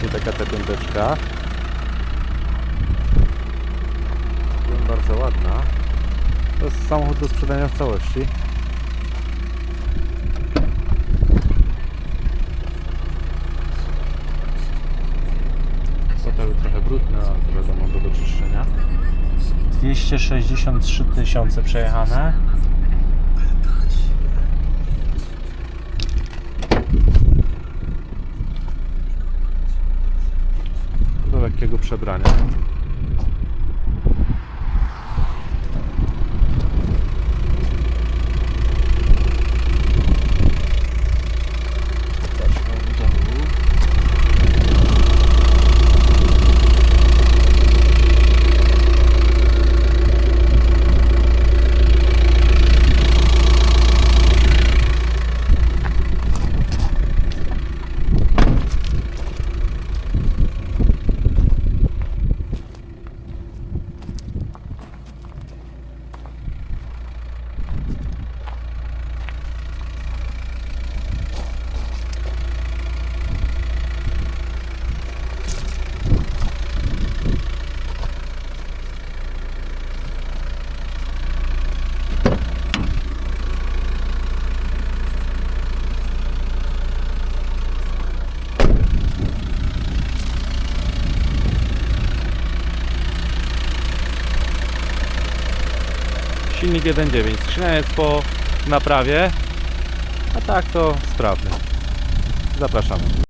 właśnie taka ta piąteczka. Bardzo ładna. To jest samochód do sprzedania w całości. Fotele trochę brudne, ale wiadomo do doczyszczenia. 263 tysiące przejechane. Lekkiego przebrania. Silnik 1.9. Skrzynia jest po naprawie, a tak to sprawny. Zapraszamy.